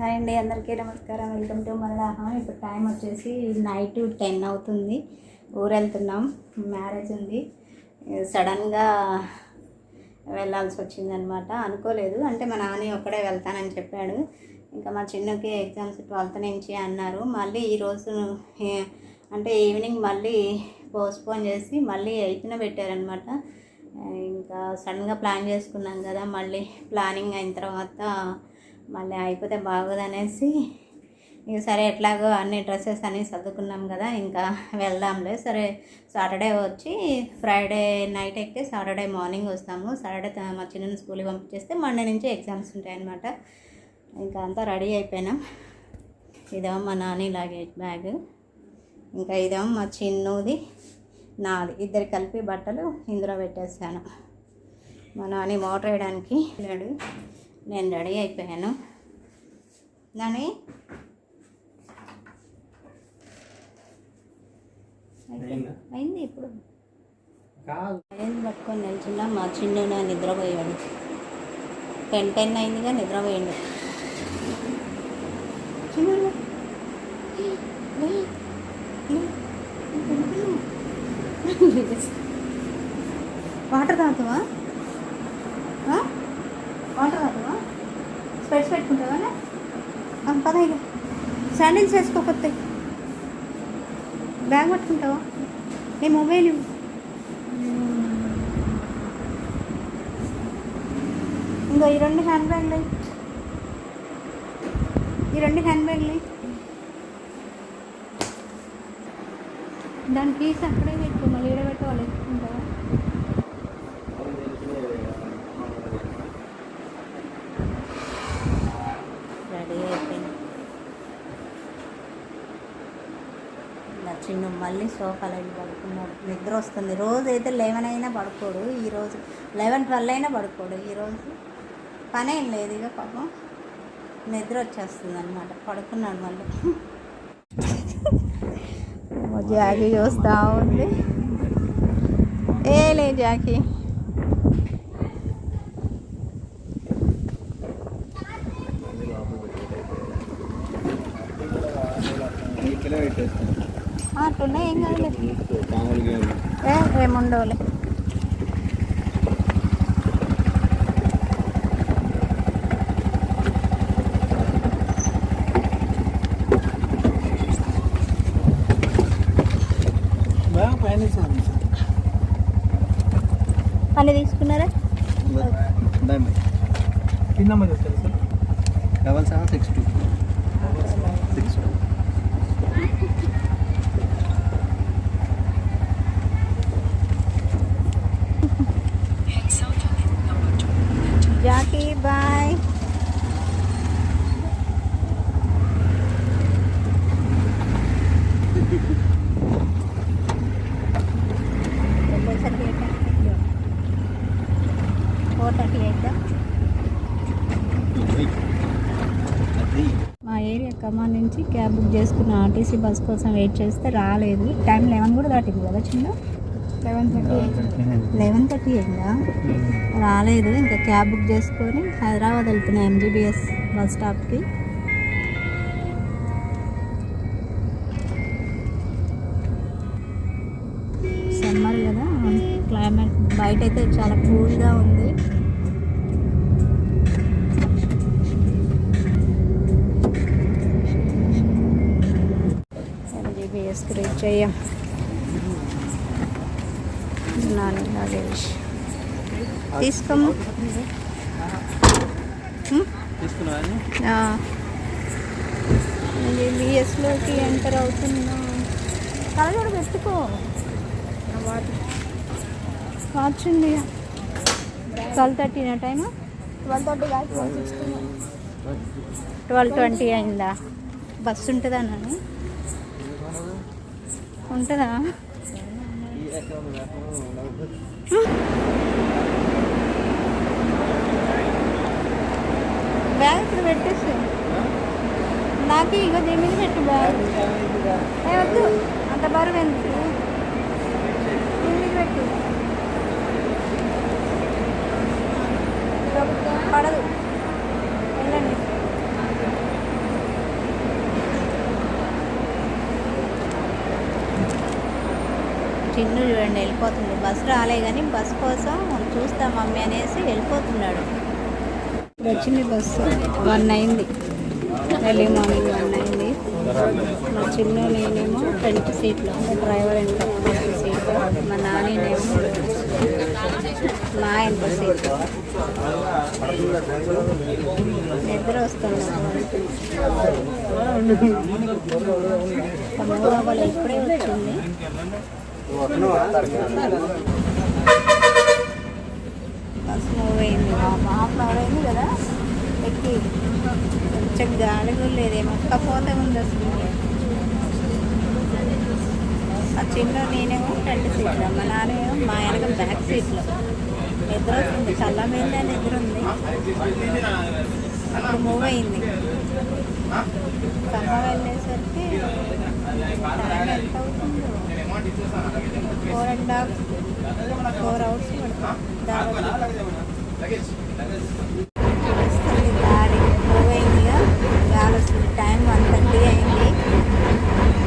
Hi అండి అందరికీ నమస్కారం. వెల్కమ్ టు మల్లాహం ఇప్పుడు టైం వచ్చేసి నైట్ టెన్ అవుతుంది. ఊరు వెళ్తున్నాం మ్యారేజ్ ఉంది. సడన్గా వెళ్ళాల్సి వచ్చిందనమాట. అనుకోలేదు. అంటే మా నాన్న ఒక్కడే వెళ్తానని చెప్పాడు. ఇంకా మా చిన్నకి ఎగ్జామ్స్ ట్వెల్త్ నుంచి అన్నారు. మళ్ళీ ఈరోజు అంటే ఈవినింగ్ మళ్ళీ పోస్ట్పోన్ చేసి మళ్ళీ ఎయిత్న పెట్టారనమాట. ఇంకా సడన్గా ప్లాన్ చేసుకున్నాం కదా. మళ్ళీ ప్లానింగ్ అయిన తర్వాత మళ్ళీ అయిపోతే బాగోదనేసి ఇక సరే ఎట్లాగో అన్ని డ్రెస్సెస్ అన్నీ సర్దుకున్నాం కదా ఇంకా వెళ్దాంలే. సరే సాటర్డే వచ్చి ఫ్రైడే నైట్ ఎక్కితే సాటర్డే మార్నింగ్ వస్తాము. సాటర్డే మా చిన్న స్కూల్కి పంపించేస్తే మండే నుంచి ఎగ్జామ్స్ ఉంటాయన్నమాట. ఇంకా అంతా రెడీ అయిపోయినాం. ఇదేమో మా నాని లాగేజ్ బ్యాగ్. ఇంకా ఇదేమో మా చిన్నది నాది. ఇద్దరు కలిపి బట్టలు ఇందులో పెట్టేసాను మా నాని మోటర్ వేయడానికి వెళ్ళాడు. నేను రెడీ అయిపోయాను నాని అయిందా? అయింది ఇప్పుడు ఏం పట్టుకొని నిల్చున్నా మా చిన్న నిద్రపోయాడు టెన్ టెన్ అయిందిగా నిద్రపోయాడు. వాటర్ తాగుతావా ఆ? వాటర్ తాగుతావా స్పెట్స్ పెట్టుకుంటావా పదహైదు శాండిల్స్ వేసుకోకపోతే బ్యాగ్ పట్టుకుంటావా? నీ మొబైల్ ఇంకా ఇంకో ఈ రెండు హ్యాండ్ బ్యాగ్లు ఈ రెండు హ్యాండ్ బ్యాగ్లు దాని పీస్ అక్కడే పెట్టు మళ్ళీ ఈడ పెట్టి వాళ్ళు ఎత్తుకుంటావా రెడీ అయిపోయింది నా మళ్ళీ సోఫాలో వెళ్ళి పడుకున్నాడు. నిద్ర వస్తుంది. రోజు అయితే లెవెన్ అయినా పడుకోడు ఈరోజు లెవెన్ ట్వెల్వ్ అయినా పడుకోడు ఈరోజు పని ఏం లేదు. ఇక పాపం నిద్ర వచ్చేస్తుంది అనమాట పడుకున్నాడు మళ్ళీ. జాకీ చూస్తూ ఉంది. ఏ లే జాకీ ఇక్కడే పెట్టేస్తాను అట్లున్నా ఏం ఏ ఏముండవులే బాగా పయనించాను అన్నీ తీసుకున్నారా పిన్ నెంబర్ చెప్తారు sir double seven six two six two Jackie బాయ్ ఫోర్ థర్టీ ఎయిట్ అది మా ఏరియా కమాన్ నుంచి క్యాబ్ బుక్ చేసుకున్న ఆర్టీసీ బస్ కోసం వెయిట్ చేస్తే రాలేదు. టైం లెవెన్ కూడా దాటింది కదా చిన్న? లెవెన్ థర్టీ లెవెన్ థర్టీ అయిందా రాలేదు. ఇంకా క్యాబ్ బుక్ చేసుకొని హైదరాబాద్ వెళ్తున్నా ఎంజీబీఎస్ బస్ స్టాప్కి. సమ్మర్ కదా. క్లైమేట్ బయట అయితే చాలా కూల్గా ఉంది. ఎంజీబీఎస్కి రీచ్ అయ్యాం నాని లాగేజ్ తీసుకోము ఎంజీబీఎస్లోకి ఎంటర్ అవుతున్నా. కలగడ పెట్టుకో. వాచ్ ఉంది twelve థర్టీనా time? Twelve thirty twelve twenty అయిందా? బస్సు ఉంటుందా నన్ను ఉంటుందా? బ్యాగ్ ఇప్పుడు పెట్టేసి. నాకు ఇక దీని మీద పెట్టు బ్యాగ్. ఏ వద్దు అంత బరువు ఎందుకు? మీద పెట్టు. పడదు వెళ్ళండి చిన్ను చూడండి వెళ్ళిపోతుంది. బస్సు రాలే కానీ బస్ కోసం చూస్తా మమ్మీ అనేసి వెళ్ళిపోతున్నాడు. వచ్చింది బస్సు. వన్ అయింది. ఎర్లీ మార్నింగ్ వన్ అయింది. మా చిన్ను నేనేమో ఫ్రంట్ సీట్లో డ్రైవర్ వెనక ఫ్రంట్ సీట్లో మా నానేమో మా వెనక సీట్లో నిద్ర వస్తుంది. వాళ్ళు ఇప్పుడే వచ్చింది. బస్ మూవ్ అయింది హాఫ్ అన్ అవర్ అయింది కదా ఎక్కి కొంచెం గాలి కూడా లేదేమో పోతే ఉంది అసలు ఆ చిన్న నేనేమో ఫ్రంట్ సీట్లో మా నాన్నేమో మా వెనక బ్యాక్ సీట్లో నిద్ర వస్తుంది చల్ల మీద నిద్ర ఉంది అప్పుడు మూవ్ అయింది ఖమ్మం వెళ్ళేసరికి ఎంత అవుతుంది four and half four hours వస్తుంది గాలి మూవ్ అయిందిగా గాలి వస్తుంది టైం వన్ థర్టీ అయింది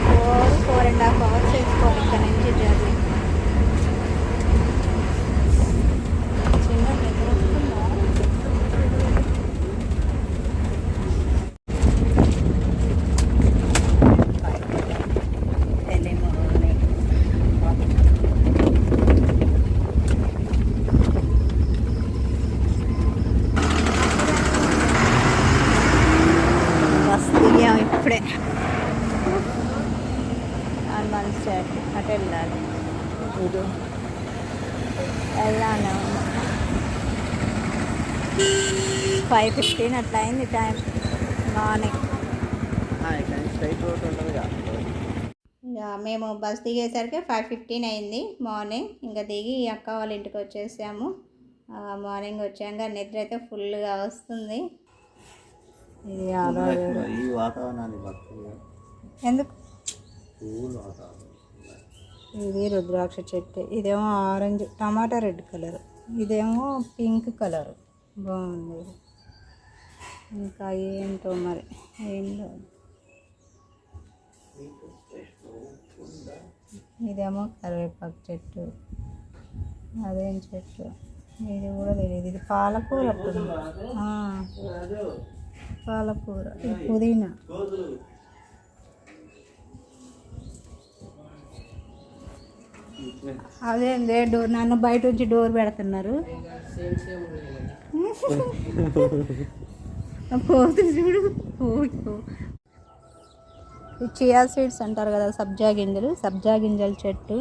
four four and half hours వేసుకోవాలి ఇక్కడ నుంచి జర్నీ చిన్న నిద్ర వస్తుందా తెలియదు బస్ దిగాం ఇప్పుడే హనుమాన్ స్టాట్ అటు వెళ్ళాలి. వెళ్ళాను ఫైవ్ ఫిఫ్టీన్ అట్లా అయింది టైం. మార్నింగ్. ఇక మేము బస్ దిగేసరికి ఫైవ్ ఫిఫ్టీన్ అయింది మార్నింగ్. ఇంకా దిగి అక్క వాళ్ళ ఇంటికి వచ్చేసాము. మార్నింగ్ వచ్చాక నిద్ర అయితే ఫుల్గా వస్తుంది. ఇది. ఈ వాతావరణాన్ని ఎందుకు? ఇది రుద్రాక్ష చెట్టు ఇదేమో ఆరెంజ్ టమాటా రెడ్ కలర్ ఇదేమో పింక్ కలర్. బాగుంది. ఇంకా ఏంటో మరి ఏం లేదు. ఇదేమో కరివేపాకు చెట్టు అదేం చెట్టు? ఇది కూడా తెలియదు. ఇది పాలకూర పాలకూర పుదీనా. అదేందే డోర్ నన్ను బయట నుంచి డోర్ పెడుతున్నారు. పోతుంది చూడు ఈ చియా సీడ్స్ అంటారు కదా సబ్జా గింజలు సబ్జా గింజల చెట్టు.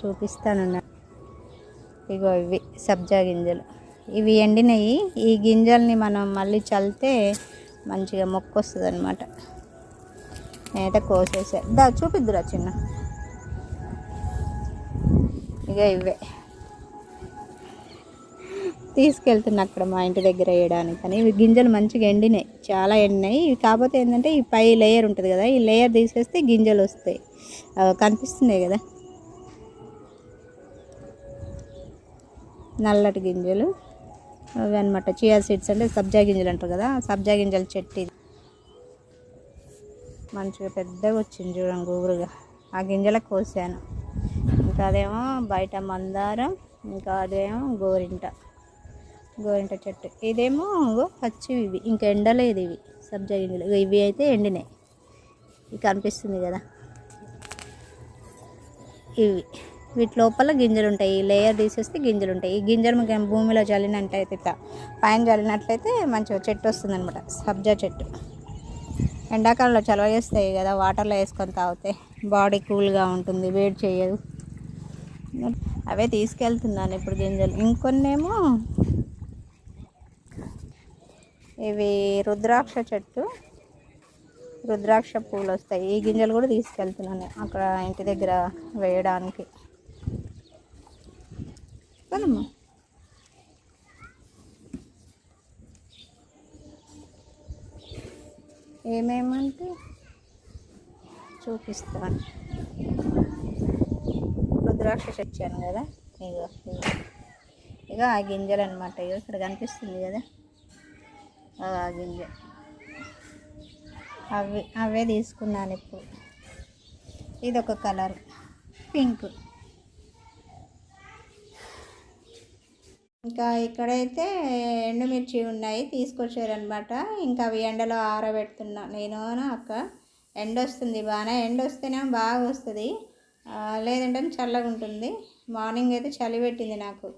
చూపిస్తానన్నా. ఇగో ఇవి సబ్జా గింజలు. ఇవి ఎండినవి ఈ గింజల్ని మనం మళ్ళీ చల్లితే మంచిగా మొక్క వస్తుంది అనమాట నేనైతే కోసేసా. దా చూపిద్దురా చిన్న. ఇక ఇవే. తీసుకెళ్తున్నా అక్కడ మా ఇంటి దగ్గర వేయడానికి కానీ ఇవి గింజలు మంచిగా ఎండినాయి. చాలా ఎండినాయి. ఇవి కాకపోతే ఏంటంటే ఈ పై లేయర్ ఉంటుంది కదా ఈ లేయర్ తీసేస్తే గింజలు వస్తాయి. అవి కనిపిస్తున్నాయి కదా. నల్లటి గింజలు. అవి అనమాట చియా సీడ్స్ అంటే సబ్జా గింజలు అంటారు కదా సబ్జా గింజల చెట్టు ఇది. మంచిగా పెద్దగా వచ్చింది చూడండి గుబురుగా. ఆ గింజల కోసాను. ఇంకా అదేమో బయట మందారం ఇంకా అదేమో గోరింట. గోరింట చెట్టు. ఇదేమో పచ్చివి ఇవి. ఇంకా ఎండలేదు ఇవి సబ్జా గింజలు. ఇవి అయితే ఎండినాయి. ఇవి కనిపిస్తుంది కదా. ఇవి. వీటి లోపల గింజలు ఉంటాయి ఈ లేయర్ తీసేస్తే గింజలు ఉంటాయి ఈ గింజలు మనకి భూమిలో చల్లినట్టయితే పైన చల్లినట్లయితే మంచిగా చెట్టు వస్తుంది అనమాట సబ్జా చెట్టు. ఎండాకాలంలో చలవ చేస్తాయి కదా వాటర్లో వేసుకొని తాగితే బాడీ కూల్గా ఉంటుంది వేడి చేయదు. అవే తీసుకెళ్తున్నాను ఇప్పుడు గింజలు. ఇంకొన్నేమో ఇవి రుద్రాక్ష చెట్టు. రుద్రాక్ష పూలు వస్తాయి. ఈ గింజలు కూడా తీసుకెళ్తున్నాను అక్కడ ఇంటి దగ్గర వేయడానికి. కదమ్మా ఏమేమంటే చూపిస్తాను రుద్రాక్ష తెచ్చాను కదా ఇక ఇగో. ఆ గింజలు అనమాట ఇగో ఇక్కడ కనిపిస్తుంది కదా ఆ గింజ అవి అవే తీసుకున్నాను ఇప్పుడు ఇది ఒక కలర్ పింక్ ఇంకా ఇక్కడైతే ఎండుమిర్చి ఉన్నాయి తీసుకొచ్చారనమాట ఇంకా అవి ఎండలో ఆరబెడుతున్నా. నేను అక్క ఎండ వస్తుంది బాగానే ఎండ వస్తేనే బాగా వస్తుంది లేదంటే చల్లగా ఉంటుంది మార్నింగ్ అయితే చలి పెట్టింది నాకు.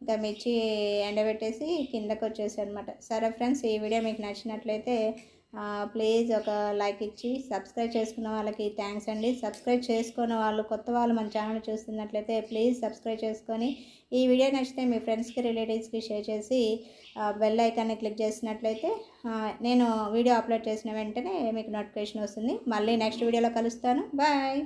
ఇంకా మిర్చి ఎండబెట్టేసి కిందకు వచ్చేసి అనమాట సరే ఫ్రెండ్స్ ఈ వీడియో మీకు నచ్చినట్లయితే ప్లీజ్ ఒక లైక్ ఇచ్చి సబ్స్క్రైబ్ చేసుకున్న వాళ్ళకి థ్యాంక్స్ అండి. సబ్స్క్రైబ్ చేసుకున్న వాళ్ళు కొత్త వాళ్ళు మన ఛానల్ చూస్తున్నట్లయితే ప్లీజ్ సబ్స్క్రైబ్ చేసుకొని ఈ వీడియో నచ్చితే మీ ఫ్రెండ్స్కి రిలేటివ్స్కి షేర్ చేసి బెల్ ఐకాన్ని క్లిక్ చేసినట్లయితే నేను వీడియో అప్లోడ్ చేసిన వెంటనే మీకు నోటిఫికేషన్ వస్తుంది. మళ్ళీ నెక్స్ట్ వీడియోలో కలుస్తాను. బాయ్